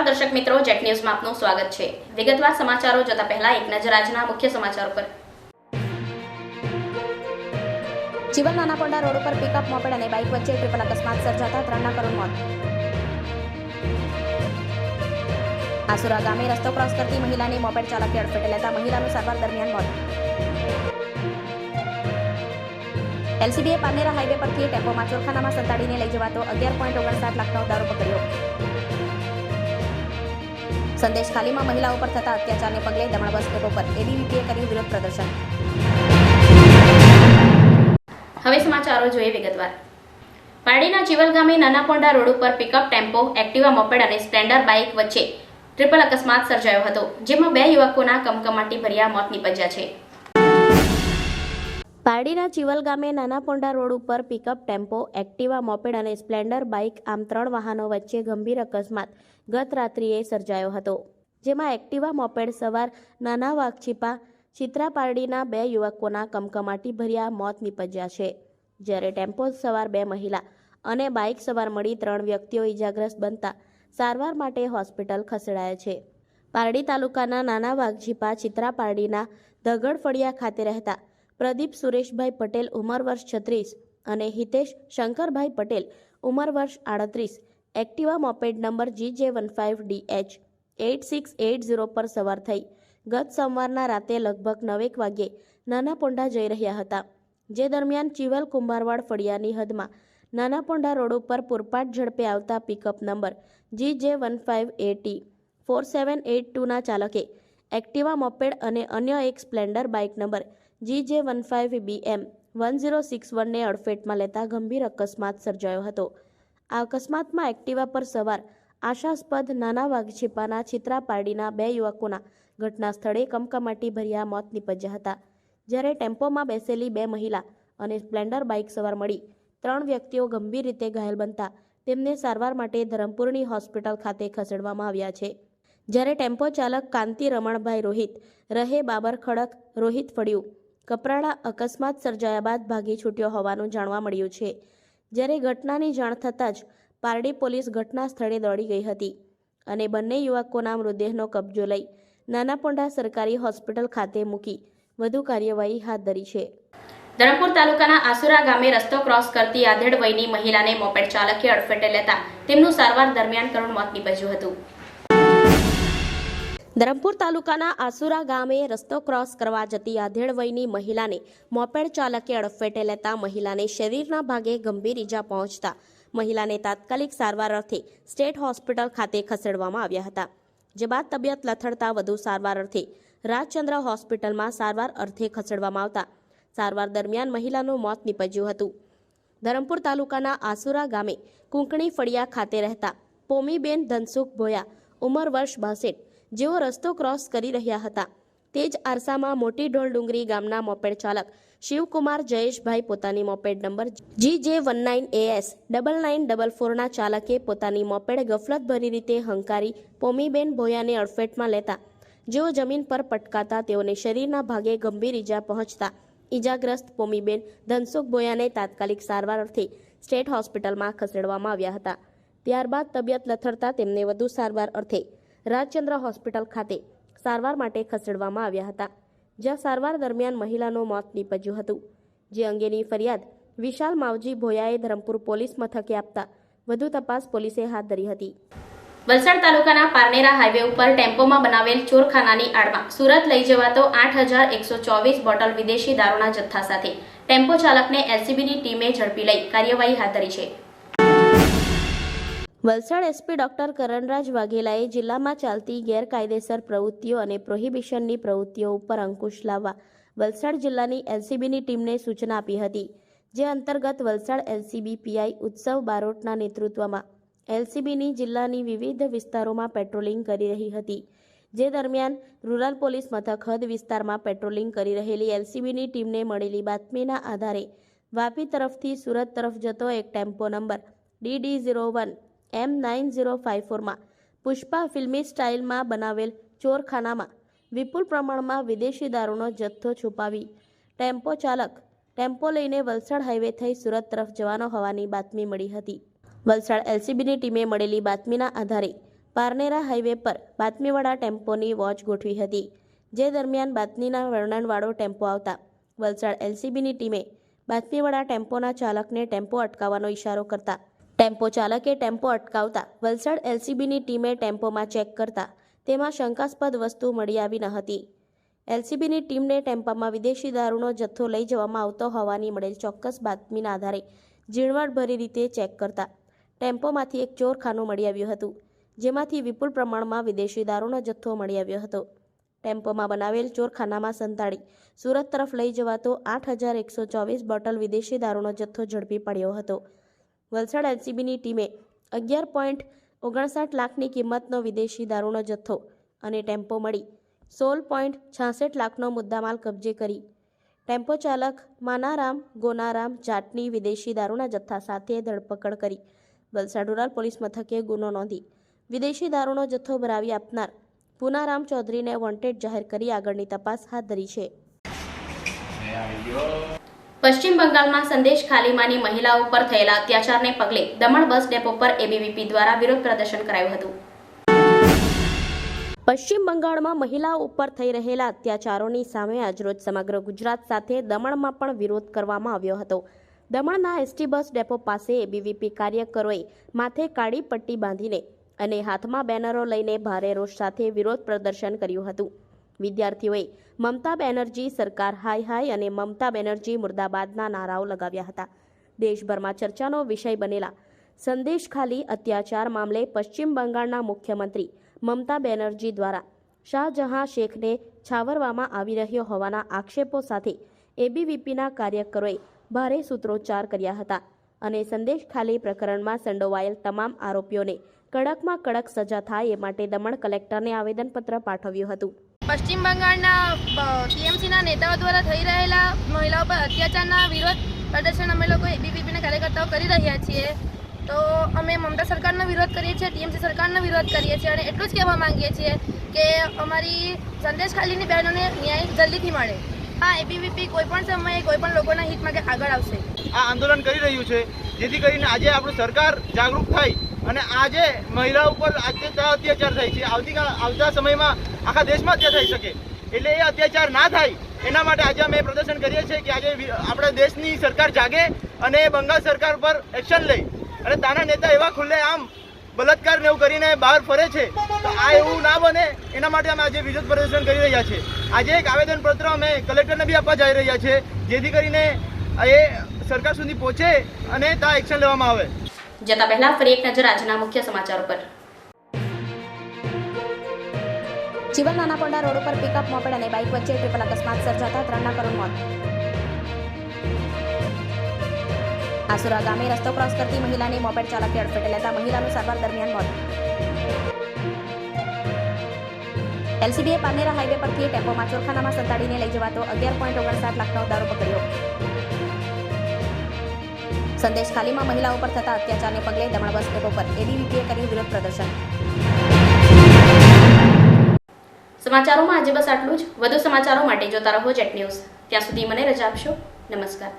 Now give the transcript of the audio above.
દર્શક મિત્રો. જેટ ન્યૂઝમાં આપનું સ્વાગત છે. વિગતવાર સમાચારો જતા પહેલા એક નજર આજના મુખ્ય સમાચારો પર. જીવન નાનાપોંડા રોડ ઉપર પિકઅપ મોપેડ અને બાઇક વચ્ચે ટ્રિપલ અકસ્માત સર્જાતા ત્રણના કરોડ મોત. આસુરા ગામે રસ્તો ક્રોસ કરતી મહિલાને મોપેડ ચાલકે અડફેટે લેતા મહિલાનું સારવાર દરમિયાન મોત. એલસીબીએ પાનેરા હાઈવે પરથી ટેમ્પોમાં ચોરખાનામાં સંતાડીને લઈ જવાતો અગિયાર પોઈન્ટ ઓગણસાઠ લાખનો દારૂ પકડ્યો. સંદેશ ખાલીમાં મહિલાઓ પર થતા અત્યાચારને પગલે દમણ બસ ડેપો પર એબીવીપીએ કર્યું વિરોધ પ્રદર્શન. હવે સમાચારો જોઈએ વિગતવાર. પારડીના ચિવલ ગામે નાનાપોંડા રોડ ઉપર પિકઅપ ટેમ્પો, એક્ટિવા મોપેડ અને સ્પ્લેન્ડર બાઇક વચ્ચે ટ્રિપલ અકસ્માત સર્જાયો હતો, જેમાં બે યુવકોના કમકમાટી ભર્યા મોત નીપજ્યા છે. પારડીના ચિવલ ગામે નાના પોંડા રોડ ઉપર પિકઅપ ટેમ્પો, એક્ટિવા, મોપેડ અને સ્પ્લેન્ડર, બાઇક આમ ત્રણ વાહનો વચ્ચે ગંભીર અકસ્માત ગત રાત્રિએ સર્જાયો હતો, જેમાં એક્ટિવા, મોપેડ, સવાર, નાના વાઘછીપા, ચિત્રા પારડીના બે યુવકોના કમકમાટી ભર્યા મોત નીપજ્યા છે. જ્યારે ટેમ્પો, સવાર બે મહિલા અને બાઇક સવાર મળી ત્રણ વ્યક્તિઓ ઇજાગ્રસ્ત બનતા સારવાર માટે હોસ્પિટલ ખસેડાયા છે. પારડી તાલુકાના નાના વાઘજીપા ચિત્રા પારડીના દગડ ફળિયા ખાતે રહેતા પ્રદીપ સુરેશભાઈ પટેલ ઉંમર વર્ષ છત્રીસ અને હિતેશ શંકરભાઈ પટેલ ઉંમર વર્ષ આડત્રીસ. Activa moped number G J one five D H eight six eight zero પર સવાર થઈ. ગત સોમવારના રાતે લગભગ નવેક વાગ્યે નાના પોંડા જઈ રહ્યા હતા, જે દરમિયાન ચિવલ કુંભારવાડ ફળિયાની હદમાં નાના પોંડા રોડ ઉપર પૂરપાટ ઝડપે આવતા pickup number G J one five AT four seven eight ટુના ચાલકે એક્ટિવા મોપેડ અને અન્ય એક Splendor bike number G J one five B M one zero six વનને અડફેટમાં લેતા ગંભીર અકસ્માત સર્જાયો હતો. આ અકસ્માતમાં એક્ટિવા પર સવાર આશાસ્પદ નાના વાઘછીપાના ચિત્રા પારડીના બે યુવકોના ઘટના સ્થળે કમકમાટી ભર્યા મોત નીપજ્યા હતા. જ્યારે ટેમ્પોમાં બેસેલી બે મહિલા અને સ્પ્લેન્ડર બાઇક સવાર મળી, ત્રણ વ્યક્તિઓ ગંભીર રીતે ઘાયલ બનતા તેમને સારવાર માટે ધરમપુરની હોસ્પિટલ ખાતે ખસેડવામાં આવ્યા છે. જ્યારે ટેમ્પો ચાલક કાંતિ રમણભાઈ રોહિત, રહે બાબર ખડક, રોહિત ફળ્યું કપરાડા અકસ્માત સર્જાયા બાદ ભાગી છૂટ્યો હોવાનું જાણવા મળ્યું છે. જ્યારે ઘટનાની જાણ થતાં જ પારડી પોલીસ ઘટના સ્થળે દોડી ગઈ હતી અને બંને યુવકોના મૃતદેહનો કબજો લઈ નાનાપોંડા સરકારી હોસ્પિટલ ખાતે મૂકી વધુ કાર્યવાહી હાથ ધરી છે. ધરમપુર તાલુકાના આસુરા ગામે રસ્તો ક્રોસ કરતી આધેડ વયની મહિલાને મોપેડ ચાલકે અડફેટે લેતા તેમનું સારવાર દરમિયાન કરુણ મોત નીપજ્યું હતું. ધરમપુર તાલુકાના આસુરા ગામે રસ્તો ક્રોસ કરવા જતી આધેડ વયની મહિલાને મોપેડ ચાલકે અડફેટે લેતા મહિલાને શરીરના ભાગે ગંભીર ઈજા પહોંચતા મહિલાને તાત્કાલિક સારવાર અર્થે સ્ટેટ હોસ્પિટલ ખાતે ખસેડવામાં આવ્યા હતા. જે બાદ તબિયત લથડતા વધુ સારવાર અર્થે રાજચંદ્ર હોસ્પિટલમાં સારવાર અર્થે ખસેડવામાં આવતા સારવાર દરમિયાન મહિલાનું મોત નીપજ્યું હતું. ધરમપુર તાલુકાના આસુરા ગામે કુંકણી ફળિયા ખાતે રહેતા પોમીબેન ધનસુખ ભોયા ઉંમર વર્ષ બાસઠ જેઓ રસ્તો ક્રોસ કરી રહ્યા હતા. તે જ આરસામાં મોટી ઢોલ ડુંગરી ગામના મોપેડ ચાલક શિવકુમાર જયેશભાઈ પોતાની moped number G J one nine AS double nine double ફોરના ચાલકે પોતાની મોપેડ ગફલતભરી રીતે હંકારી પોમીબેન ભોયાને અડફેટમાં લેતા. જેઓ જમીન પર પટકાતા તેઓને શરીરના ભાગે ગંભીર ઈજા પહોંચતા. ઈજાગ્રસ્ત પોમીબેન ધનસુખ ભોયાને તાત્કાલિક સારવાર અર્થે સ્ટેટ હોસ્પિટલમાં ખસેડવામાં આવ્યા હતા. ત્યારબાદ તબિયત લથડતા તેમને વધુ સારવાર અર્થે રાજચંદ્ર હોસ્પિટલ ખાતે સારવાર માટે ખસેડવામાં આવ્યા હતા, જ્યાં સારવાર દરમિયાન મહિલાનું મોત નીપજ્યું હતું. જે અંગેની ફરિયાદ વિશાલ માવજી ભોયાએ ધરમપુર પોલીસ મથકે આપતા વધુ તપાસ પોલીસે હાથ ધરી હતી. વલસાડ તાલુકાના પારનેરા હાઈવે ઉપર ટેમ્પોમાં બનાવેલ ચોરખાનાની આડમાં સુરત લઈ જવાતો આઠ હજાર એકસો ચોવીસ બોટલ વિદેશી દારૂના જથ્થા સાથે ટેમ્પો ચાલકને એલસીબીની ટીમે ઝડપી લઈ કાર્યવાહી હાથ ધરી છે. વલસાડ એસપી ડોક્ટર કરણરાજ વાઘેલાએ જિલ્લામાં ચાલતી ગેરકાયદેસર પ્રવૃત્તિઓ અને પ્રોહિબિશનની પ્રવૃત્તિઓ ઉપર અંકુશ લાવવા વલસાડ જિલ્લાની એલસીબીની ટીમને સૂચના આપી હતી, જે અંતર્ગત વલસાડ એલસીબી પીઆઈ ઉત્સવ બારોટના નેતૃત્વમાં એલસીબીની જિલ્લાની વિવિધ વિસ્તારોમાં પેટ્રોલિંગ કરી રહી હતી, જે દરમિયાન રૂરલ પોલીસ મથક હદ વિસ્તારમાં પેટ્રોલિંગ કરી રહેલી એલસીબીની ટીમને મળેલી બાતમીના આધારે વાપી તરફથી સુરત તરફ જતો એક tempo number DD zero one M nine zero five ફોરમાં Pushpa ફિલ્મી સ્ટાઇલમાં બનાવેલ ચોરખાનામાં વિપુલ પ્રમાણમાં વિદેશી દારૂનો જથ્થો છુપાવી. ટેમ્પો ચાલક. ટેમ્પો લઈને વલસાડ હાઈવે થઈ સુરત તરફ જવાનો હોવાની બાતમી મળી હતી. વલસાડ એલસીબીની ટીમે મળેલી બાતમીના આધારે પારનેરા હાઈવે પર બાતમીવાળા ટેમ્પોની વોચ ગોઠવી હતી, જે દરમિયાન બાતમીના વર્ણનવાળો ટેમ્પો આવતા. વલસાડ એલસીબીની ટીમે બાતમીવાળા ટેમ્પોના ચાલકને ટેમ્પો અટકાવવાનો ઇશારો કરતા ટેમ્પો ચાલકે ટેમ્પો અટકાવતા વલસાડ એલસીબીની ટીમે ટેમ્પોમાં ચેક કરતા તેમાં શંકાસ્પદ વસ્તુ મળી આવી ન હતી. એલસીબીની ટીમને ટેમ્પામાં વિદેશી દારૂનો જથ્થો લઈ જવામાં આવતો હોવાની મળેલ ચોક્કસ બાતમીના આધારે ઝીણવટભરી રીતે ચેક કરતા ટેમ્પોમાંથી એક ચોરખાનું મળી આવ્યું હતું, જેમાંથી વિપુલ પ્રમાણમાં વિદેશી દારૂનો જથ્થો મળી આવ્યો હતો. ટેમ્પોમાં બનાવેલ ચોરખાનામાં સંતાડી સુરત તરફ લઈ જવાતો આઠ હજાર એકસો ચોવીસ બોટલ વિદેશી દારૂનો જથ્થો ઝડપી પડ્યો હતો. વલસાડ એલસીબીની ટીમે અગિયાર પોઈન્ટ ઓગણસાઠ લાખની કિંમતનો વિદેશી દારૂનો જથ્થો અને ટેમ્પો મળી. સોળ પોઈન્ટ છાસઠ લાખનો મુદ્દામાલ કબજે કરી. ટેમ્પો ચાલક માનારામ ગોનારામ જાટની વિદેશી દારૂના જથ્થા સાથે ધરપકડ કરી. વલસાડ રૂરલ પોલીસ મથકે ગુનો નોંધી વિદેશી દારૂનો જથ્થો ભરાવી આપનાર પૂનારામ ચૌધરીને વોન્ટેડ જાહેર કરી આગળની તપાસ હાથ ધરી છે. પશ્ચિમ બંગાળમાં સંદેશ ખાલીમાની મહિલાઓ પર થયેલા અત્યાચારને પગલે દમણ બસ ડેપો પર એબીવીપી દ્વારા વિરોધ પ્રદર્શન કરાયું હતું. પશ્ચિમ બંગાળમાં મહિલાઓ ઉપર થઈ રહેલા અત્યાચારોની સામે આજરોજ સમગ્ર ગુજરાત સાથે દમણમાં પણ વિરોધ કરવામાં આવ્યો હતો. દમણના એસટી બસ ડેપો પાસે એબીવીપી કાર્યકરોએ માથે કાળી પટ્ટી બાંધીને અને હાથમાં બેનરો લઈને ભારે રોષ સાથે વિરોધ પ્રદર્શન કર્યું હતું. વિદ્યાર્થીઓએ મમતા બેનર્જી સરકાર હાય હાય અને મમતા બેનર્જી મુર્દાબાદના નારાઓ લગાવ્યા હતા. દેશભરમાં ચર્ચાનો વિષય બનેલા સંદેશ ખાલી અત્યાચાર મામલે પશ્ચિમ બંગાળના મુખ્યમંત્રી મમતા બેનર્જી દ્વારા શાહજહાં શેખને છાવરવામાં આવી રહ્યો હોવાના આક્ષેપો સાથે એબીવીપીના કાર્યકરોએ ભારે સૂત્રોચ્ચાર કર્યા હતા અને સંદેશ ખાલી પ્રકરણમાં સંડોવાયેલ તમામ આરોપીઓને કડકમાં કડક સજા થાય એ માટે દમણ કલેક્ટરને આવેદનપત્ર પાઠવ્યું હતું. પશ્ચિમ બંગાળના ટીએમસીના નેતાઓ દ્વારા થઈ રહેલા મહિલાઓ પર અત્યાચારના વિરોધ પ્રદર્શન અમે લોકો એબીવીપીના કાર્યકર્તાઓ કરી રહ્યા છીએ. તો અમે મમતા સરકારનો વિરોધ કરીએ છીએ, ટીએમસી સરકારનો વિરોધ કરીએ છીએ અને એટલું જ કહેવા માંગીએ છીએ કે અમારી સંદેશ ખાલીની બહેનોને ન્યાય જલ્દીથી મળે. હા એબીવીપી કોઈપણ સમયે કોઈપણ લોકોના હિત માટે આગળ આવશે. આ આંદોલન કરી રહ્યું છે, જેથી કરીને આજે આપણું સરકાર જાગૃત થાય. અને આજે મહિલા ઉપર અત્યાચાર અત્યાચાર થાય છે. આવતીકાલ, આવતા સમયમાં આખા દેશમાં અત્યાર થઈ શકે. એટલે એ અત્યાચાર ના થાય, એના માટે આજે અમે પ્રદર્શન કરીએ છીએ કે આજે આપણા દેશની સરકાર જાગે અને બંગાળ સરકાર પર એક્શન લે. અને તાના નેતા એવા ખુલ્લે આમ બલાત્કાર ને એવું કરીને બહાર ફરે છે, તો આ એવું ના બને. એના માટે અમે આજે વિરોધ પ્રદર્શન કરી રહ્યા છીએ. આજે એક આવેદનપત્ર અમે કલેક્ટરને બી આપવા જઈ રહ્યા છીએ, જેથી કરીને એ સરકાર સુધી પહોંચે અને ત્યાં એક્શન લેવામાં આવે. જતા પહેલા ફરી એક નજર આજના મુખ્ય સમાચારો પર. જીવન નાનાપોંડા રોડ ઉપર પિકઅપ મોપેડ અને બાઇક વચ્ચે ટ્રિપલ અકસ્માત સર્જાતા ત્રણના કરોડ મોત. આસુરા ગામે રસ્તો ક્રોસ કરતી મહિલાને મોપેડ ચાલકે અડફેટે લેતા મહિલાનું સારવાર દરમિયાન મોત. એલસીબીએ પાનેરા હાઈવે પરથી ટેમ્પોમાં ચોરખાનામાં સંતાડીને લઈ જવાતો અગિયાર પોઈન્ટ ઓગણસાઠ લાખનો દારૂ પકડ્યો. સંદેશ ખાલીમાં મહિલાઓ પર થતા અત્યાચારને પગલે દમણ બસ ડેપો પર એબીવીપીએ કર્યું વિરોધ પ્રદર્શન. સમાચારોમાં આજે બસ આટલું જ. વધુ સમાચારો માટે જોતા રહો જેટ ન્યૂઝ. ત્યાં સુધી મને રજા આપશો. નમસ્કાર.